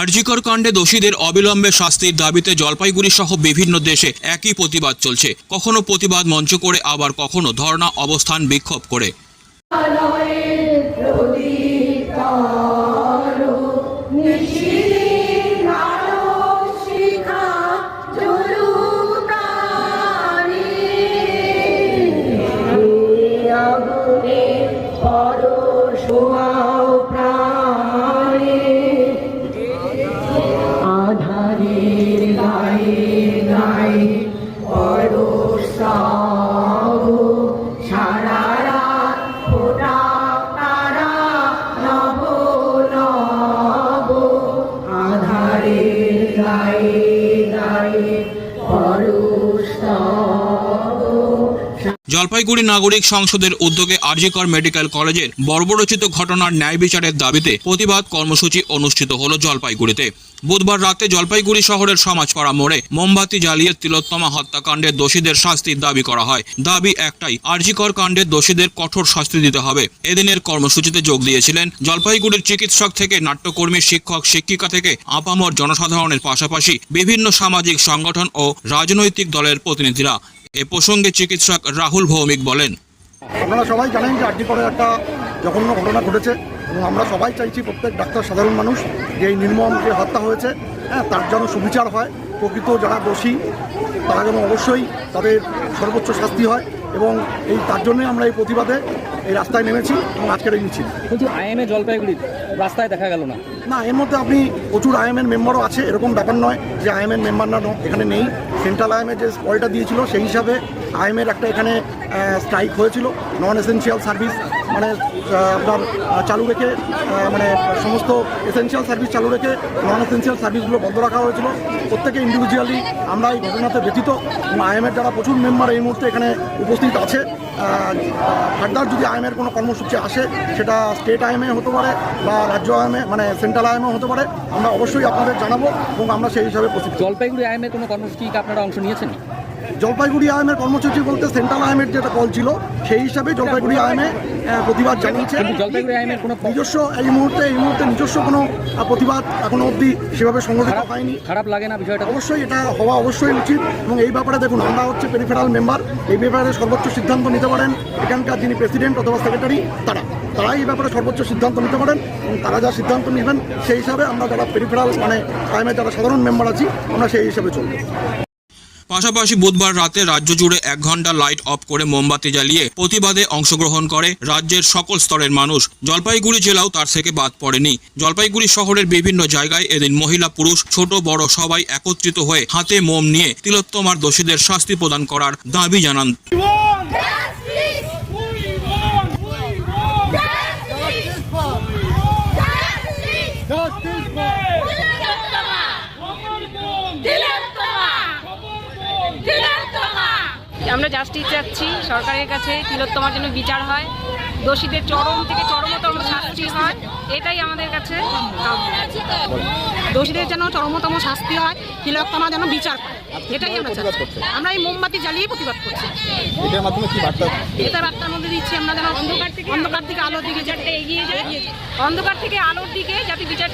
আরজিকর কাণ্ডে দোষীদের অবিলম্বে শাস্তির দাবিতে জলপাইগুড়ি সহ বিভিন্ন দেশে একই প্রতিবাদ চলছে। কখনো প্রতিবাদ মঞ্চ করে, আবার কখনো ধর্ণা অবস্থান বিক্ষোভ করে। জলপাইগুড়ি নাগরিক সংসদের উদ্যোগে আরজিকর মেডিকেল কলেজের বর্বরচিত ঘটনার ন্যায় বিচারের দাবিতে প্রতিবাদ কর্মসূচি অনুষ্ঠিত হল জলপাইগুড়িতে। বুধবার রাতে জলপাইগুড়ি শহরের সমাজপাড়া মোড়ে মোমবাতি জ্বালিয়ে তিলোত্তমা হত্যাকাণ্ডের দোষীদের শাস্তির দাবি করা হয়। দাবি একটাই, আরজিকর কাণ্ডের দোষীদের কঠোর শাস্তি দিতে হবে। এদিনের কর্মসূচিতে যোগ দিয়েছিলেন জলপাইগুড়ির চিকিৎসক থেকে নাট্যকর্মী, শিক্ষক, শিক্ষিকা থেকে আপামর জনসাধারণের পাশাপাশি বিভিন্ন সামাজিক সংগঠন ও রাজনৈতিক দলের প্রতিনিধিরা। এ প্রসঙ্গে চিকিৎসক রাহুল ভৌমিক বলেন আপনারা সবাই জানেন যে আরজি করে একটা জঘন্য ঘটনা ঘটেছে এবং আমরা সবাই চাইছি প্রত্যেক ডাক্তার সাধারণ মানুষ যে এই নির্মম যে হত্যা হয়েছে হ্যাঁ তার যেন সুবিচার হয় প্রকৃত যারা দোষী তারা যেন অবশ্যই তাদের সর্বোচ্চ শাস্তি হয় এবং এই তার জন্যই আমরা এই প্রতিবাদে এই রাস্তায় নেমেছি এবং আজকের এই মিছিল। কিন্তু আইএমএ জলপাইগুড়ি রাস্তায় দেখা গেল না? না এর মধ্যে আপনি প্রচুর আইএমএন মেম্বারও আছে এরকম ব্যাপার নয় যে আইএমএন মেম্বার না ন- এখানে নেই। সেন্ট্রাল আইএমএ যে কলটা দিয়েছিল, সেই হিসাবে আইএমের একটা এখানে স্ট্রাইক হয়েছিল নন এসেন্সিয়াল সার্ভিস মানে আপনার চালু রেখে মানে সমস্ত এসেন্সিয়াল সার্ভিস চালু রেখে নন এসেন্সিয়াল সার্ভিসগুলো বন্ধ রাখা হয়েছিল। প্রত্যেকে ইন্ডিভিজুয়ালি আমরা এই ঘটনাতে ব্যথিত এবং আইএমের যারা প্রচুর মেম্বার এই মুহূর্তে এখানে উপস্থিত আছে ফার্দার যদি আইএমের কোনো কর্মসূচি আসে সেটা স্টেট আইএমএ হতে পারে বা রাজ্য আইএমএ মানে সেন্ট্রাল আইএমএ হতে পারে আমরা অবশ্যই আপনাদের জানাব এবং আমরা সেই হিসাবে প্রস্তুত। জলপাইগুড়ি আইএমএ কোনো কর্মসূচি আপনারা অংশ নিয়েছেন? জলপাইগুড়ি আইএমের কর্মসূচি বলতে সেন্ট্রাল আইএমের যেটা কল ছিল সেই হিসাবে জলপাইগুড়ি আইএমএ প্রতিবাদ জানিয়েছে। নিজস্ব এই মুহূর্তে এই মুহূর্তে নিজস্ব কোনো প্রতিবাদ এখনও অবধি সেভাবে সংগঠিত হয়নি। খারাপ লাগে না বিষয়টা? অবশ্যই এটা হওয়া অবশ্যই উচিত। এবং এই ব্যাপারে দেখুন আমরা হচ্ছে পেরিফেরাল মেম্বার এই ব্যাপারে সর্বোচ্চ সিদ্ধান্ত নিতে পারেন। এখানকার যিনি প্রেসিডেন্ট অথবা সেক্রেটারি তারা। তারাই এই ব্যাপারে সর্বোচ্চ সিদ্ধান্ত নিতে পারেন। এবং তারা যা সিদ্ধান্ত নেবেন সেই হিসাবে আমরা যারা পেরিফেরাল মানে আইএমের যারা সাধারণ মেম্বার আছি আমরা সেই হিসাবে চলবো। পাশাপাশি বুধবার রাতে রাজ্য জুড়ে এক ঘণ্টা লাইট অফ করে মোমবাতি জ্বালিয়ে প্রতিবাদে অংশগ্রহণ করে রাজ্যের সকল স্তরের মানুষ। জলপাইগুড়ি জেলাও তার থেকে বাদ পড়েনি। জলপাইগুড়ি শহরের বিভিন্ন জায়গায় এদিন মহিলা, পুরুষ, ছোট, বড় সবাই একত্রিত হয়ে হাতে মোম নিয়ে তিলোত্তমার দোষীদের শাস্তি প্রদান করার দাবি জানান। আমরা জাস্টিস চাচ্ছি সরকারের কাছে তিলোত্তমার জন্য বিচার হয়। দোষীদের চরম থেকে চরমতম শাস্তি হয় এটাই আমাদের কাছে দোষীদের যেন চরমতম শাস্তি হয় তিলোত্তমা যেন বিচার পায় এটাই আমরা চাচ্ছি। আমরা এই মোমবাতি জ্বালিয়ে প্রতিবাদ করছি। এটার মাধ্যমে কি বার্তা এটা বার্তার মধ্যে দিচ্ছি আমরা যেন অন্ধকার থেকে অন্ধকার থেকে আলোর দিকে বিচারটা এগিয়ে যায়। অন্ধকার থেকে আলোর দিকে যাতে বিচারটা